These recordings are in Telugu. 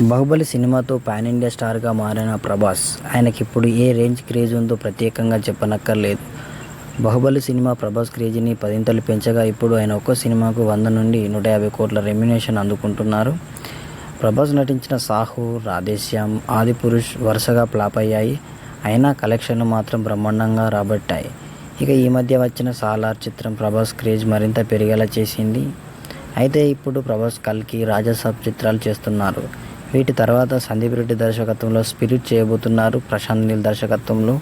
బాహుబలి సినిమాతో పాన్ ఇండియా స్టార్గా మారిన ప్రభాస్ ఆయనకి ఇప్పుడు ఏ రేంజ్ క్రేజ్ ఉందో ప్రత్యేకంగా చెప్పనక్కర్లేదు. బాహుబలి సినిమా ప్రభాస్ క్రేజ్ని పదింతలు పెంచగా ఇప్పుడు ఆయన ఒక్కో సినిమాకు వంద నుండి నూట యాభై కోట్ల రెమ్యునేషన్ అందుకుంటున్నారు. ప్రభాస్ నటించిన సాహు రాధేశ్యామ్ ఆది పురుష్ వరుసగా ఫ్లాప్ అయ్యాయి. అయినా కలెక్షన్లు మాత్రం బ్రహ్మాండంగా రాబట్టాయి. ఇక ఈ మధ్య వచ్చిన సాలార్ చిత్రం ప్రభాస్ క్రేజ్ మరింత పెరిగేలా చేసింది. అయితే ఇప్పుడు ప్రభాస్ కల్కి రాజసాబ్ చిత్రాలు చేస్తున్నారు. వీటి తర్వాత సందీప్ రెడ్డి దర్శకత్వంలో స్పిరిట్ చేయబోతున్నారు ప్రశాంత్ నీల్ దర్శకత్వంలో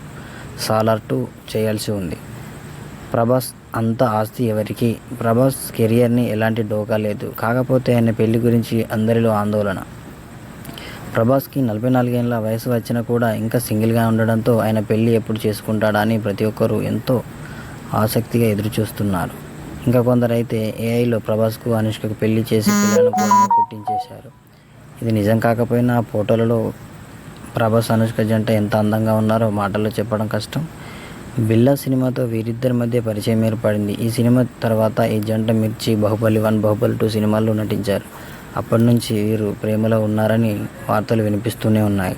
సాలార్ టూ చేయాల్సి ఉంది. ప్రభాస్ అంత ఆస్తి ఎవరికి? ప్రభాస్ కెరియర్ని ఎలాంటి డోకా లేదు. కాకపోతే ఆయన పెళ్ళి గురించి అందరిలో ఆందోళన. ప్రభాస్కి నలభై నాలుగేళ్ళ వయసు వచ్చినా కూడా ఇంకా సింగిల్గా ఉండడంతో ఆయన పెళ్ళి ఎప్పుడు చేసుకుంటాడా అని ప్రతి ఒక్కరూ ఎంతో ఆసక్తిగా ఎదురుచూస్తున్నారు. ఇంకా కొందరైతే ఏఐలో ప్రభాస్కు అనుష్కకు పెళ్ళి చేసి పిల్లలను కూడా పుట్టించేశారు. ఇది నిజం కాకపోయినా ఆ ఫోటోలలో ప్రభాస్ అనుష్క జంట ఎంత అందంగా ఉన్నారో మాటల్లో చెప్పడం కష్టం. బిల్లా సినిమాతో వీరిద్దరి మధ్య పరిచయం ఏర్పడింది. ఈ సినిమా తర్వాత ఈ జంట మిర్చి బాహుబలి వన్ బాహుబలి టూ సినిమాల్లో నటించారు. అప్పటి నుంచి వీరు ప్రేమలో ఉన్నారని వార్తలు వినిపిస్తూనే ఉన్నాయి.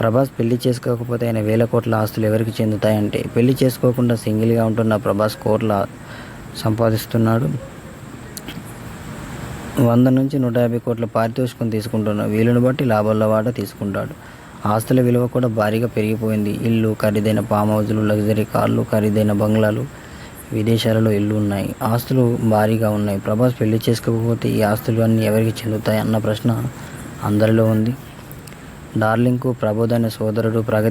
ప్రభాస్ పెళ్ళి చేసుకోకపోతే ఆయన వేల కోట్ల ఆస్తులు ఎవరికి చెందుతాయంటే పెళ్ళి చేసుకోకుండా సింగిల్గా ఉంటున్న ప్రభాస్ కోట్ల సంపాదిస్తున్నాడు. వంద నుంచి నూట యాభై కోట్ల పారితోషికం తీసుకుంటున్న వీలుని బట్టి లాభాల వాట తీసుకుంటాడు. ఆస్తుల విలువ కూడా భారీగా పెరిగిపోయింది. ఇల్లు ఖరీదైన ఫామ్ హౌజులు లగ్జరీ కార్లు ఖరీదైన బంగ్లాలు విదేశాలలో ఇల్లు ఉన్నాయి. ఆస్తులు భారీగా ఉన్నాయి. ప్రభాస్ పెళ్ళి చేసుకోకపోతే ఈ ఆస్తులు అన్నీ ఎవరికి చెందుతాయి అన్న ప్రశ్న అందరిలో ఉంది. డార్లింగ్కు ప్రబోధ్ అనే సోదరుడు ప్రగతి